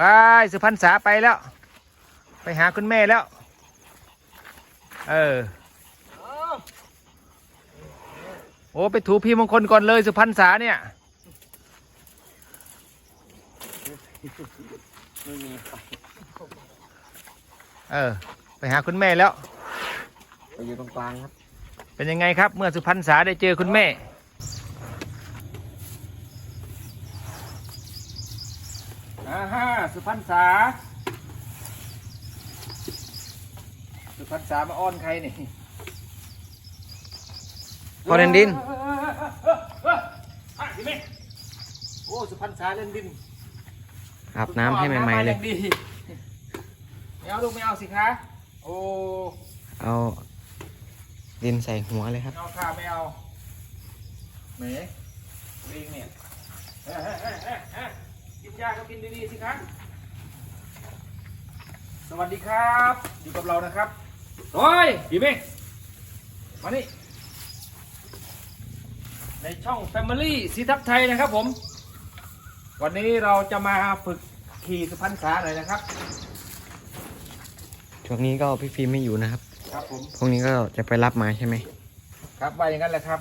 ว้ายสุพรรณษาไปแล้ว ไปหาคุณแม่แล้ว เออ โอ้ไปถูพี่มงคลก่อนเลยสุพรรณษาเนี่ยไม่มีไฟเออ ไปหาคุณแม่แล้ว ไปอยู่ตรงกลางครับ เป็นยังไงครับ เมื่อสุพรรณษาได้เจอคุณแม่ อ่าฮะสุพรรณษา สุพรรณษามาอ้อนใครนี่พอเล่นดินอะเห็นไหมโอ้สุพรรณษาเล่นดิน อาบน้ำให้ใหม่ๆเลยอาบน้ำาอางดีไม่เอาลูกไม่เอาสิคะ โอ้เอาดินใส่หัวเลยครับ ไม่เอาค่ะไม่เอาเหมลิงเนี่ยเอ้ยเอ้ยเอ้ยเอ้ยเอ้ย กินยาก็กินดีๆสิครับสวัสดีครับ อยู่กับเรานะครับโอ้ยดีไหมมานี่ในช่อง Family สีทับไทยนะครับผม วันนี้เราจะมาฝึกขี่สุพรรณษาหน่อยนะครับ ช่วงนี้ก็พี่ฟิล์มไม่อยู่นะครับ ครับผม พรุ่งนี้ก็จะไปรับมาใช่ไหม ครับว่าอย่างนั้นแหละครับ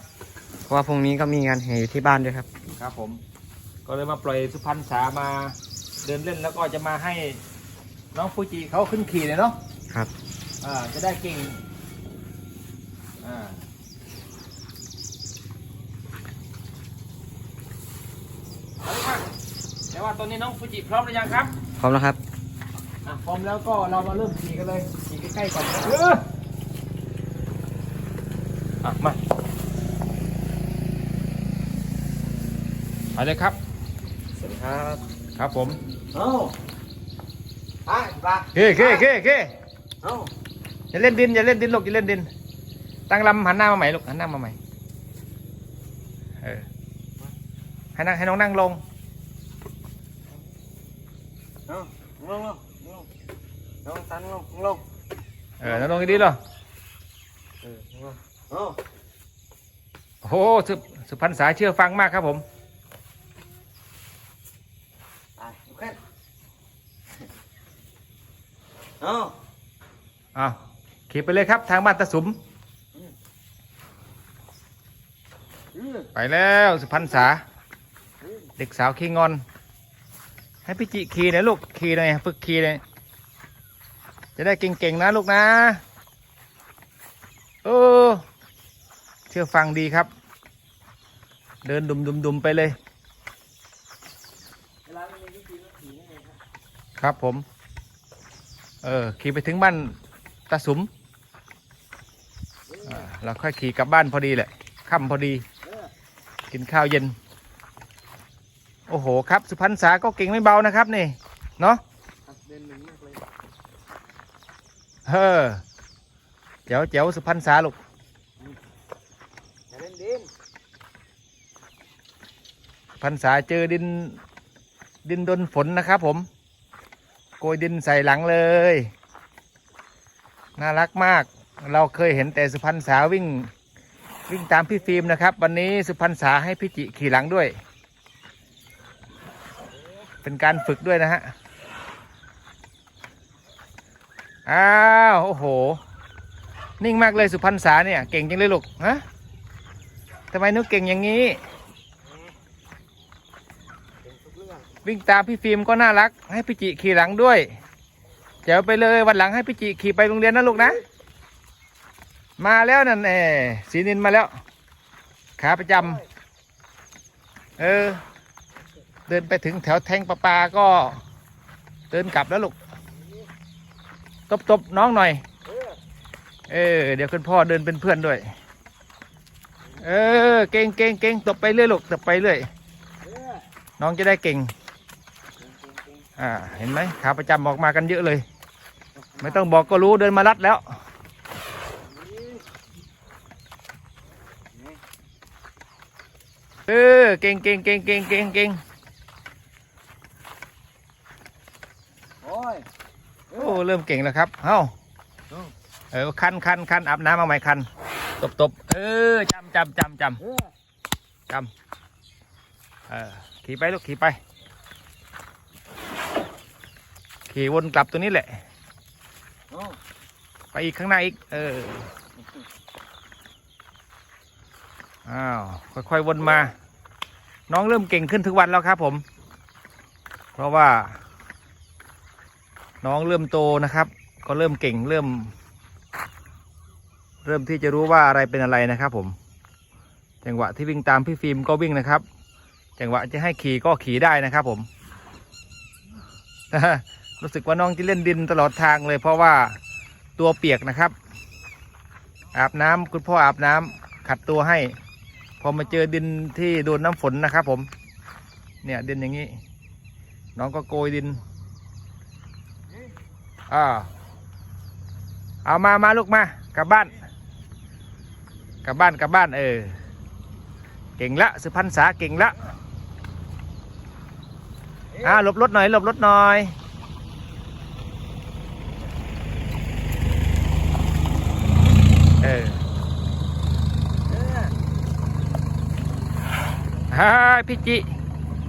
เพราะว่าพรุ่งนี้ก็มีงานแห่อยู่ที่บ้านด้วยครับ ครับผม ก็เลยมาปล่อยสุพรรณษามาเดินเล่นแล้วก็จะมาให้น้องฟูจิเขาขึ้นขี่เลยเนาะครับ อ่าจะได้เก่งอ่าเอาเลยค่ะแต่ว่าตอนนี้น้องฟูจิพร้อมหรือยังครับพร้อมแล้วครับ อะพร้อมแล้วก็เรามาเริ่มขี่กันเลยขี่ใกล้ๆก่อนเอออะมาไปเลยครับส วัสดีครับครับผมเอ้าไปปลาเฮ้เฮ้เฮ้เฮ้เอ้าอย่าเล่นดินอย่าเล่นดินลูกอย่าเล่นดิน ตั้งลำหันหน้ามาใหม่ลูกหันหน้ามาใหม่เออให้นั่งให้น้องนั่งลงเอ้าลงลงลงลงตันลงลงเออนั่งลงดีๆเหรอเออลงเอ้าโอ้โหสุสุพรรณษาเชื่อฟังมากครับผม ไปลุกขึ้น เอ้าอ้าวขี่ไปเลยครับทางบ้านตะสุม อือไปแล้วสุพรรณษา เด็กสาวขี้งอน ให้พี่จิขี่หน่อยลูกขี่หน่อยฝึกขี่หน่อยจะได้เก่งๆนะลูกนะเออเชื่อฟังดีครับ เดินดุมๆๆไปเลย เวลาไม่มีวิธีก็ขี่นี่เองครับ ครับผม เออขี่ไปถึงบ้านตาสุมอ่าเราค่อยขี่กลับบ้านพอดีแหละค่ำพอดีเออกินข้าวเย็น โอ้โหครับ สุพรรณษาก็เก่งไม่เบานะครับนี่ เนาะครับเดินหนึ่งมากเลยเฮ้อเจ๋วเจ๋วสุพรรณษาลูกอย่าเล่นดินสุพรรณษาเจอดินดินโดนฝนนะครับผม โกยดินใส่หลังเลย น่ารักมาก เราเคยเห็นแต่สุพรรณษาวิ่งวิ่งตามพี่ฟิล์มนะครับ วันนี้สุพรรณษาให้พี่จิขี่หลังด้วย เป็นการฝึกด้วยนะฮะ อ้าว โอ้โห นิ่งมากเลยสุพรรณษาเนี่ย เก่งจังเลยลูกฮะทำไมนุเก่งอย่างนี้ทุกเรื่อง วิ่งตามพี่ฟิล์มก็น่ารัก ให้พี่จิขี่หลังด้วยเดี๋ยวไปเลยวันหลังให้พี่จิขี่ไปโรงเรียนนะลูกนะ มาแล้วนั่นเอสีนินมาแล้วขาประจำเออ เดินไปถึงแถวแทงประปาก็ เดินกลับแล้วลูกตบตบน้องหน่อย เออ เดี๋ยวคุณพ่อเดินเป็นเพื่อนด้วย เออ เก่งเก่งเก่งตบไปเรื่อยลูกตบไปเรื่อย น้องจะได้เก่ง อ่า เห็นไหมขาประจำออกมากันเยอะเลย ไม่ต้องบอกก็รู้เดินมารัดแล้วเออเก่งเก่งเก่งเก่งเก่งเก่งโอ้ยโอ้เริ่มเก่งแล้วครับเอ้าเออคันคันคันอาบน้ำมาใหม่คันตบตบเออจำจำจำจเออำจำเออขี่ไปลูกขี่ไป ขี่ วนกลับตัวนี้แหละ ไปอีกข้างหน้าอีก เออ อ้าว ค่อยๆวนมา น้องเริ่มเก่งขึ้นทุกวันแล้วครับผม เพราะว่า น้องเริ่มโตนะครับ ก็เริ่มเก่งเริ่ม เริ่มที่จะรู้ว่าอะไรเป็นอะไรนะครับ ผม จังหวะที่วิ่งตามพี่ฟิล์มก็วิ่งนะครับ จังหวะจะให้ขี่ก็ขี่ได้นะครับ ผม รู้สึกว่าน้องจะเล่นดินตลอดทางเลย เพราะว่าตัวเปียกนะครับ อาบน้ำคุณพ่ออาบน้ำขัดตัวให้ พอมาเจอดินที่โดนน้ำฝนนะครับ ผม เนี่ยดินอย่างนี้ น้องก็โกยดินอ่าเอามามาลูกมากลับบ้าน กลับบ้านกลับบ้านเออเก่งละสุพรรณษาเก่งละอ่าหลบรถหน่อยหลบรถหน่อย เออ เออ ฮ่าพี่จิ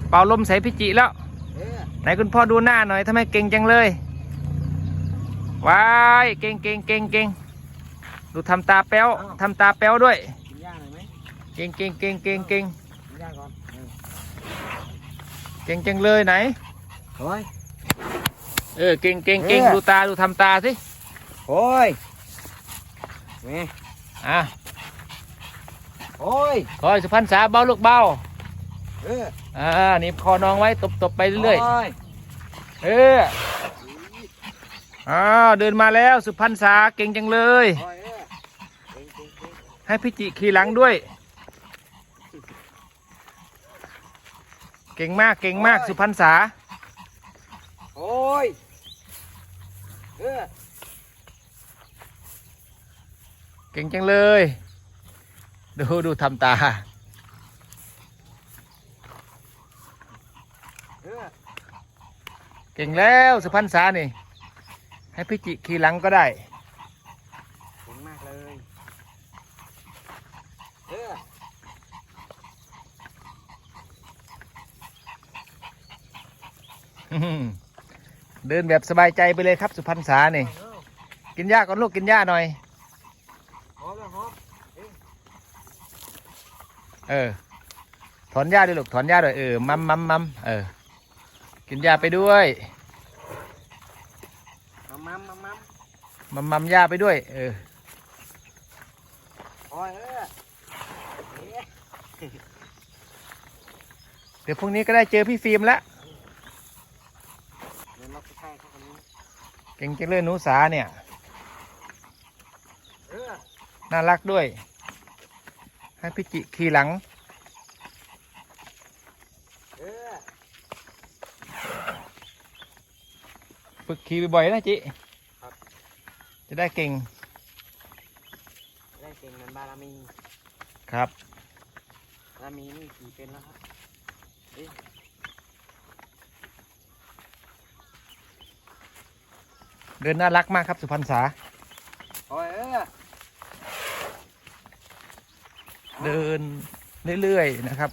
เป่าลมใส่พี่จิแล้วเออไหนคุณพ่อดูหน้าหน่อยทำไมเก่งจังเลยว้ายเก่งเก่งเก่งเก่งดูทำตาแป๊วทำตาแป๊วด้วยกินหญ้าหน่อยไหมเก่งเก่งเก่งเก่งเก่งกินหญ้าก่อนเออเก่งจังเลยไหนโอ้ยเออเก่งเก่งเก่งเออดูตาดูทำตาสิโอ้ยแม่อะโอ้ยคอยสุพรรณษาเบาลูกเบา เอออ่าหนีบคอน้องไว้ตบตบไปเรื่อยโอ้ยๆเอออ้าวเดินมาแล้วสุพรรณษาเก่งจังเลยโอ้ยเออเก่งเก่งเก่งให้พี่จิขี่หลังด้วย เก่งมากเก่งมากสุพรรณษาโอ้ยเออเก่งจังเลย ดูดูทำตา เออ เก่งแล้วสุพรรณษานี่ ให้พี่จิขี่หลังก็ได้เก่งมากเลยเออเดินแบบสบายใจไปเลยครับสุพรรณษานี่เออกินหญ้าก่อนลูกกินหญ้าหน่อยหอมแล้วหอมเออถอนหญ้าด้วยลูกถอนหญ้าด้วยเออมัมมัมมัมเออ กินหญ้าไปด้วยมัมมัมมัมมัมมัมมัมหญ้าไปด้วย เออโอ้ยเออเอ๊ะเดี๋ยวพรุ่งนี้ก็ได้เจอพี่ฟิล์มแล้วเดี๋ยวเราไปใช้เขาคนนี้เก่งจังเลยหนูสาเนี่ย เออ น่ารักด้วย ให้พี่จิขี่หลัง เออ ฝึกขี่บ่อยๆนะจิครับ จะได้เก่ง ได้เก่งเหมือนบารมีครับ บารมีนี่ขี่เป็นแล้วครับเดินน่ารักมากครับสุพรรณษา โอ้ยเออเดินเรื่อยๆนะครับ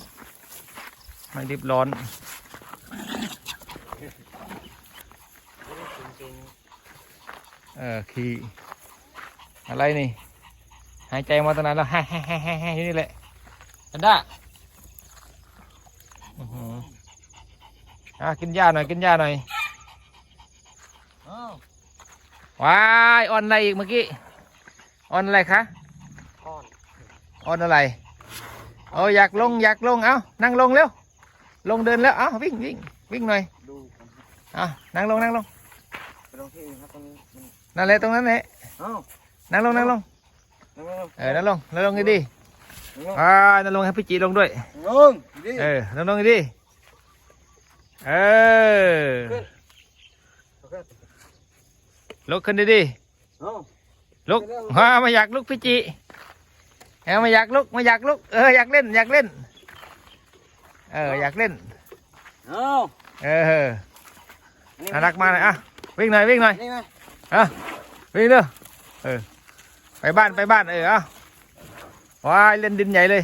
ไม่รีบร้อน เก่ง เออขี่อะไรนี่ หายใจมาตั้งนานแล้วฮ่าฮ่าฮ่าฮ่าฮ่านี่แหละอันด้าอะกินหญ้าหน่อยกินหญ้าหน่อยๆอ้าวว้ายออนอะไรอีกเมื่อกี้ออนอะไรคะอ่อนออนอะไรเอออยากลงอยากลงเอ้านั่งลงเร็วลงเดินแล้วเอ้าวิ่งวิ่งวิ่งหน่อยดูกันครับเอ้านั่งลงนั่งลงไปลงที่อื่นครับตรงนี้ นนั่นแหละตรงนั้นแหละเอ้านั่งลงนั่งลงลงลงเออนั่งลงนั่งลงให้ดีลงลงอ่านั่งลงให้พี่จีลงด้วยลงดิเออนั่งลงให้ดีเออโอเคลุกขึ้นดีดีเอ้าๆลุกฮ่าไม่อยากลุกพี่จีเออไม่อยากลุกไม่อยากลุกเอออยากเล่นอยากเล่นเอออยากเล่นเอ้าเออน่ารักมากเลยอะวิ่งหน่อยวิ่งหน่อย นี่ไงอะเด้อเออ ไปบ้านไปบ้านเออเอาว้ายเล่นดินใหญ่เลย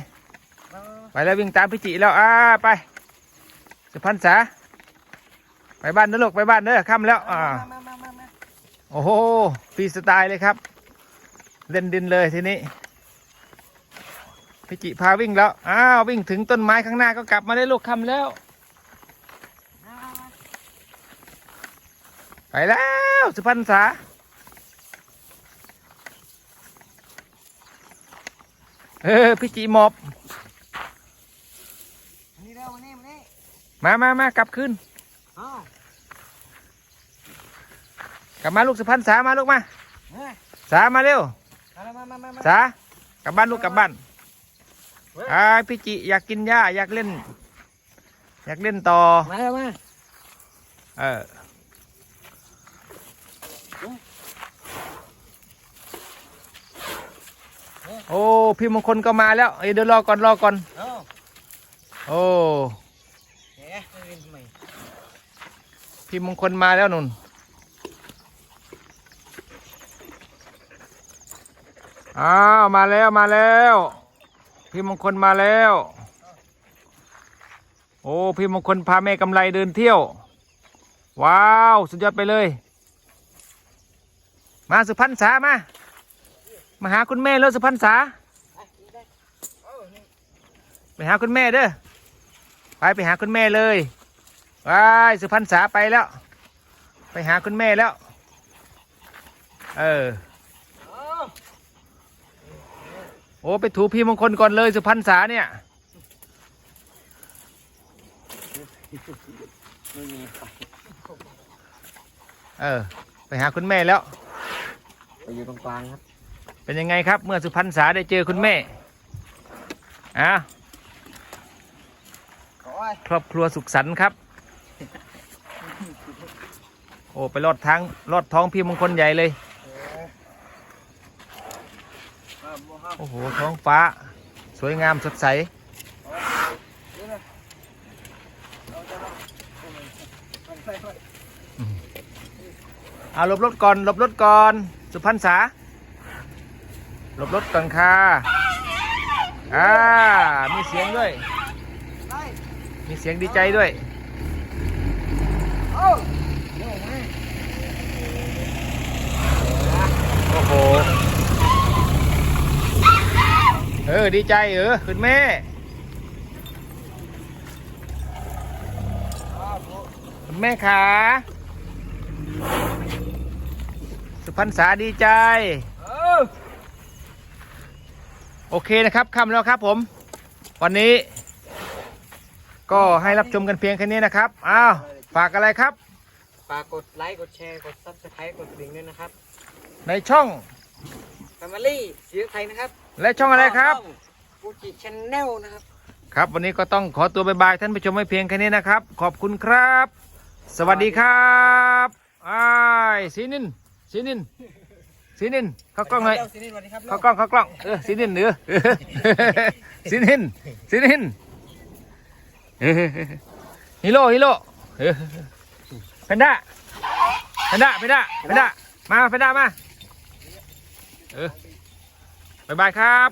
ไปแล้ววิ่งตามพี่จิแล้วอ่าไปสุพรรณษาไปบ้านนะลูกไปบ้านเด้อค่ำแล้วอ่ามามามามาโอ้โหฟรีสไตล์เลยครับ เล่นดินเลยทีนี้พี่จิพาวิ่งแล้ว อ้าว วิ่งถึงต้นไม้ข้างหน้าก็กลับมาได้ลูกคำแล้ว ไปแล้วสุพรรณษาเออพี่จิหมอบนี่เร็วมานี่มานี่มามามากลับขึ้น เอ้ากลับมาลูกสุพรรณษามาลูกมา เฮ้ยสามาเร็ว มามามามามา สากลับบ้านลูกกลับบ้านไอ้ายพี่จิอยากกินหญ้าอยากเล่น อยากเล่นต่อ มาแล้วมา เออ โอ้พี่มงคลก็มาแล้วเอ้ยเดี๋ยวรอก่อนรอก่อนเอ้าโอ้เฮ้ยไม่เป็นทำไมพี่มงคลมาแล้วนุ่นอ้าวมาแล้วมาแล้ว พี่มงคลมาแล้ว โอ้พี่มงคลพาแม่กำไรเดินเที่ยว ว้าว สุดยอดไปเลย มาสุพรรณษามา มาหาคุณแม่แล้วสุพรรณษาไปหาคุณแม่เด้อไปไปหาคุณแม่เลยว้ายสุพรรณษาไปแล้ว ไปหาคุณแม่แล้ว เออโอ้ไปถูพี่มงคลก่อนเลยสุพรรณษาเนี่ยเออ ไปหาคุณแม่แล้ว ไปอยู่ตรงกลางครับ เป็นยังไงครับ เมื่อสุพรรณษาได้เจอคุณแม่อะโอ้ยครอบครัวสุขสันต์ครับ โอ้ไปลอดทางลอดท้องพี่มงคลใหญ่เลยมาบัวครับโอ้โห ท้องฟ้า สวยงามสดใส เอาหลบรถก่อนหลบรถก่อน สุพรรณษา หลบรถก่อนค่ะอ่า มีเสียงด้วย มีเสียงดีใจด้วยเอ้าเร็วมาโอ้โห เออ ดีใจเออคุณแม่คุณแม่ขาสุพรรษาดีใจ โอเคนะครับค่ำแล้วครับผม วันนี้ ก็ให้รับชมกันเพียงแค่นี้นะครับอ้าวฝากอะไรครับ ฝากกดไลค์กดแชร์กดซับสไครต์กดกระดิ่งด้วยนะครับ ในช่อง Family เสียงไทยนะครับและช่องอะไรครับฟูจิชแนลนะครับ ครับ วันนี้ก็ต้องขอตัวบายบายท่านผู้ชมไว้เพียงแค่นี้นะครับ ขอบคุณครับ สวัสดีครับอ้ายสีนินสีนิน สีนินเข้ากล้องเลยสวัสดีครับเข้ากล้องเข้ากล้องเออสีนินเนื้อสีนินสีนินเออฮิโร่ฮิโร่เออแพนด้าแพนด้าแพนด้าแพนด้ามาแพนด้ามาเออบายบายครับ